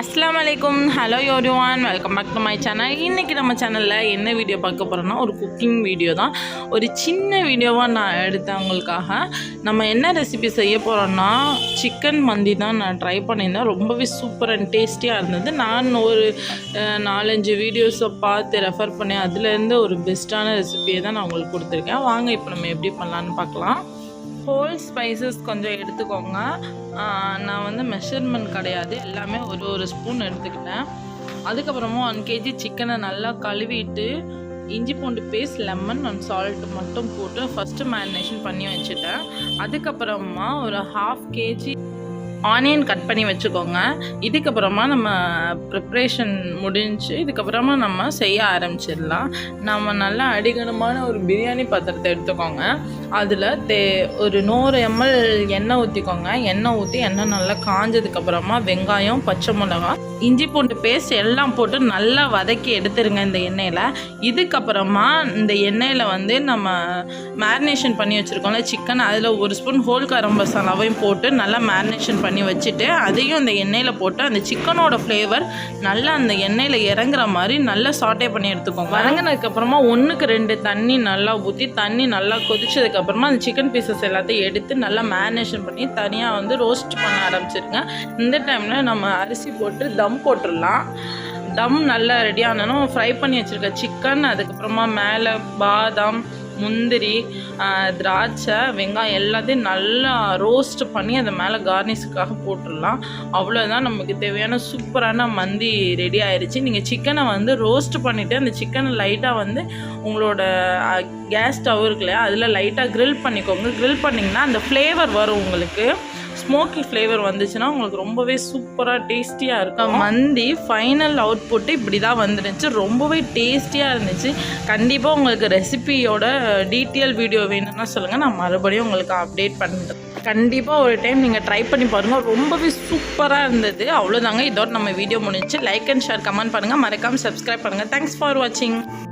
அஸ்லாம் வலைக்கும் hello யோரிவான் welcome back to my channel இன்றைக்கி நம்ம சேனலில் என்ன வீடியோ பார்க்க போகிறோன்னா ஒரு குக்கிங் வீடியோ தான். ஒரு சின்ன வீடியோவாக நான் எடுத்தேன் உங்களுக்காக. நம்ம என்ன ரெசிபி செய்ய போகிறோன்னா சிக்கன் மந்தி தான் நான் ட்ரை பண்ணியிருந்தேன். ரொம்பவே சூப்பர் அண்ட் டேஸ்டியாக இருந்தது. நான் ஒரு நாலஞ்சு வீடியோஸை பார்த்து ரெஃபர் பண்ணி அதுலேருந்து ஒரு பெஸ்ட்டான ரெசிபியை தான் நான் உங்களுக்கு கொடுத்துருக்கேன். வாங்க இப்போ நம்ம எப்படி பண்ணலான்னு பார்க்கலாம். ஹோல் ஸ்பைசஸ் கொஞ்சம் எடுத்துக்கோங்க. நான் வந்து மெஷர்மெண்ட் கிடையாது. எல்லாமே ஒரு ஒரு ஸ்பூன் எடுத்துக்கிட்டேன். அதுக்கப்புறமா ஒன் கேஜி சிக்கனை நல்லா கழுவிட்டு இஞ்சி பூண்டு பேஸ்ட் லெமன் அண்ட் சால்ட் மட்டும் போட்டு ஃபஸ்ட்டு மேரினேஷன் பண்ணி வச்சுட்டேன். அதுக்கப்புறமா ஒரு ஹாஃப் கேஜி ஆனியன் கட் பண்ணி வச்சுக்கோங்க. இதுக்கப்புறமா நம்ம ப்ரிப்ரேஷன் முடிஞ்சு இதுக்கப்புறமா நம்ம செய்ய ஆரம்பிச்சிடலாம். நம்ம நல்லா அடிகனமான ஒரு பிரியாணி பாத்திரத்தை எடுத்துக்கோங்க. அதில் தே ஒரு நூறு எம்எல் எண்ணெய் ஊற்றிக்கோங்க எண்ணெய் ஊற்றி எண்ணெய் நல்லா காஞ்சதுக்கப்புறமா வெங்காயம் பச்சை மிளகா இஞ்சி பூண்டு பேஸ்ட் எல்லாம் போட்டு நல்லா வதக்கி எடுத்துருங்க இந்த எண்ணெயில். இதுக்கப்புறமா இந்த எண்ணெயில் வந்து நம்ம மேரினேஷன் பண்ணி வச்சுருக்கோம்ல சிக்கன் அதில் ஒரு ஸ்பூன் ஹோல் கரம் மசாலாவையும் போட்டு நல்லா மேரினேஷன் பண்ணி பண்ணி வச்சுட்டு அதையும் அந்த எண்ணெயில் போட்டு அந்த சிக்கனோட ஃப்ளேவர் நல்லா அந்த எண்ணெயில் இறங்குற மாதிரி நல்லா சாட்டே பண்ணி எடுத்துக்கோங்க. வதங்கினதுக்கப்புறமா ஒன்றுக்கு ரெண்டு தண்ணி நல்லா ஊற்றி தண்ணி நல்லா கொதிச்சதுக்கப்புறமா அந்த சிக்கன் பீசஸ் எல்லாத்தையும் எடுத்து நல்லா மேரினேஷன் பண்ணி தனியாக வந்து ரோஸ்ட் பண்ண ஆரம்பிச்சிருங்க. இந்த டைமில் நம்ம அரிசி போட்டு தம் போட்டுடலாம். தம் நல்லா ரெடி ஆனாலும் ஃப்ரை பண்ணி வச்சுருக்க சிக்கன் அதுக்கப்புறமா மேலே பாதாம் முந்திரி திராட்சை வெங்காயம் எல்லாத்தையும் நல்லா ரோஸ்ட் பண்ணி அதை மேலே கார்னிஷுக்காக போட்டுடலாம். அவ்வளோதான் நமக்கு தேவையான சூப்பரான மந்தி ரெடி ஆயிடுச்சு நீங்கள் சிக்கனை வந்து ரோஸ்ட் பண்ணிவிட்டு அந்த சிக்கனை லைட்டாக வந்து உங்களோட கேஸ் ஸ்டவ் இருக்குல்லையா அதில் லைட்டாக க்ரில் பண்ணிக்கோங்க. க்ரில் பண்ணிங்கன்னா அந்த ஃப்ளேவர் வரும் உங்களுக்கு. ஸ்மோக்கி ஃப்ளேவர் வந்துச்சுன்னா உங்களுக்கு ரொம்பவே சூப்பராக டேஸ்டியாக இருக்கும். மந்தி ஃபைனல் அவுட்புட்டு இப்படி தான் வந்துருந்துச்சு. ரொம்பவே டேஸ்டியாக இருந்துச்சு. கண்டிப்பாக உங்களுக்கு ரெசிபியோட டீட்டெயில் வீடியோ வேணும்னா சொல்லுங்கள் நான் மறுபடியும் உங்களுக்கு அப்டேட் பண்ணுறேன் கண்டிப்பாக ஒரு டைம் நீங்கள் ட்ரை பண்ணி பாருங்கள் ரொம்பவே சூப்பராக இருந்தது. அவ்வளோதாங்க இதோட நம்ம வீடியோ முடிஞ்சு லைக் அண்ட் ஷேர் கமெண்ட் பண்ணுங்கள் மறக்காமல் சப்ஸ்கிரைப் பண்ணுங்கள் தேங்க்ஸ் ஃபார் வாட்சிங்